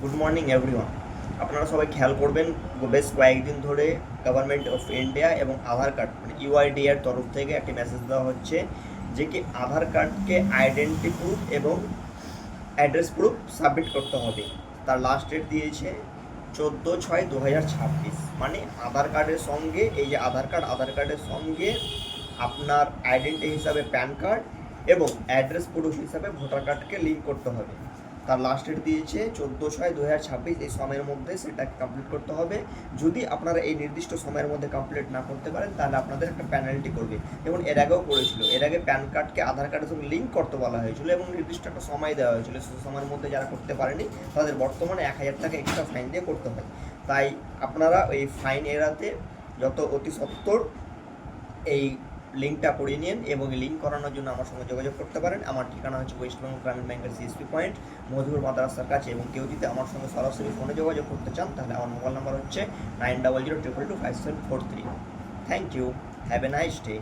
Good morning everyone আপনারা সবাই খেয়াল করবেন, বেশ কয়েকদিন ধরে গভর্নমেন্ট অফ ইন্ডিয়া এবং আধার কার্ড মানে ইউআইডি এর তরফ থেকে একটি মেসেজ দেওয়া হচ্ছে যে কি আধার কার্ডকে আইডেন্টি প্রুফ এবং অ্যাড্রেস প্রুফ সাবমিট করতে হবে। তার লাস্ট ডেট দিয়েছে চোদ্দ ছয় দু হাজার ছাব্বিশ। মানে আধার কার্ডের সঙ্গে, এই যে আধার কার্ড আধার কার্ডের সঙ্গে আপনার আইডেন্টি হিসাবে প্যান কার্ড এবং অ্যাড্রেস প্রুফ হিসাবে ভোটার কার্ডকে লিঙ্ক করতে হবে। তার লাস্ট ডেট দিয়েছে চোদ্দ ছয় দু হাজার ছাব্বিশ। এই সময়ের মধ্যে সেটাকে কমপ্লিট করতে হবে। যদি আপনারা এই নির্দিষ্ট সময়ের মধ্যে কমপ্লিট না করতে পারেন, তাহলে আপনাদের একটা পেনাল্টি করবে এবং এর আগেও করেছিল। এর আগে প্যান কার্ডকে আধার কার্ডের সঙ্গে লিঙ্ক করতে বলা হয়েছিল এবং নির্দিষ্ট একটা সময় দেওয়া হয়েছিল। সে সময়ের মধ্যে যারা করতে পারেনি, তাদের বর্তমানে এক হাজার টাকা এক্সট্রা ফাইন দিয়ে করতে হয়। তাই আপনারা এই ফাইন এড়াতে যত অতি সত্বর এই লিঙ্কটা করিয়ে নিন এবং লিঙ্ক করানোর জন্য আমার সঙ্গে যোগাযোগ করতে পারেন। আমার ঠিকানা হচ্ছে ওয়েস্টবেঙ্গল গ্রামীণ ব্যাংকের সিএসপি পয়েন্ট মধুর মাদ্রাসার কাছে। এবং কেউ যদি আমার সঙ্গে সরাসরি ফোনে যোগাযোগ করতে চান, তাহলে আমার মোবাইল নাম্বার হচ্ছে nine double zero triple two five seven four three thank you have a nice day